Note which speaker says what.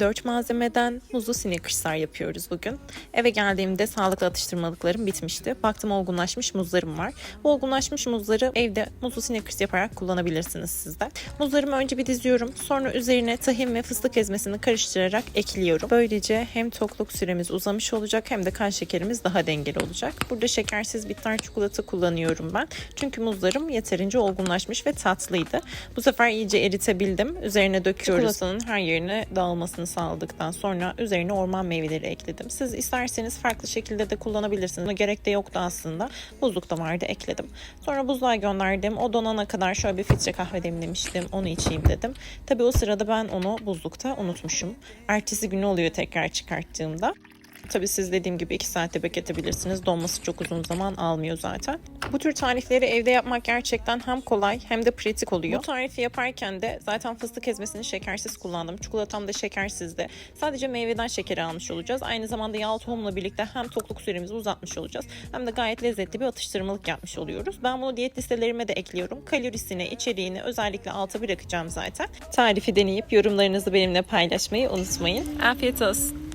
Speaker 1: Dört malzemeden muzlu Snickers'lar yapıyoruz bugün. Eve geldiğimde sağlıklı atıştırmalıklarım bitmişti. Baktım olgunlaşmış muzlarım var. Bu olgunlaşmış muzları evde muzlu Snickers yaparak kullanabilirsiniz siz de. Muzlarımı önce bir diziyorum. Sonra üzerine tahin ve fıstık ezmesini karıştırarak ekliyorum. Böylece hem tokluk süremiz uzamış olacak hem de kan şekerimiz daha dengeli olacak. Burada şekersiz bitter çikolata kullanıyorum ben. Çünkü muzlarım yeterince olgunlaşmış ve tatlıydı. Bu sefer iyice eritebildim. Üzerine döküyoruz. Çikolatanın her yerine dağılmasını sağladıktan sonra üzerine orman meyveleri ekledim. Siz isterseniz farklı şekilde de kullanabilirsiniz. Buna gerek de yoktu aslında. Buzlukta vardı ekledim. Sonra buzluğa gönderdim. O donana kadar şöyle bir filtre kahve demlemiştim. Onu içeyim dedim. Tabii o sırada ben onu buzlukta unutmuşum. Ertesi günü oluyor tekrar çıkarttığımda. Tabii siz dediğim gibi 2 saatte bekletebilirsiniz. Donması çok uzun zaman almıyor zaten. Bu tür tarifleri evde yapmak gerçekten hem kolay hem de pratik oluyor. Bu tarifi yaparken de zaten fıstık ezmesini şekersiz kullandım. Çikolatam da şekersizdi. Sadece meyveden şekeri almış olacağız. Aynı zamanda yağ tohumla birlikte hem tokluk süremizi uzatmış olacağız. Hem de gayet lezzetli bir atıştırmalık yapmış oluyoruz. Ben bunu diyet listelerime de ekliyorum. Kalorisini, içeriğini özellikle alta bırakacağım zaten. Tarifi deneyip yorumlarınızı benimle paylaşmayı unutmayın. Afiyet olsun.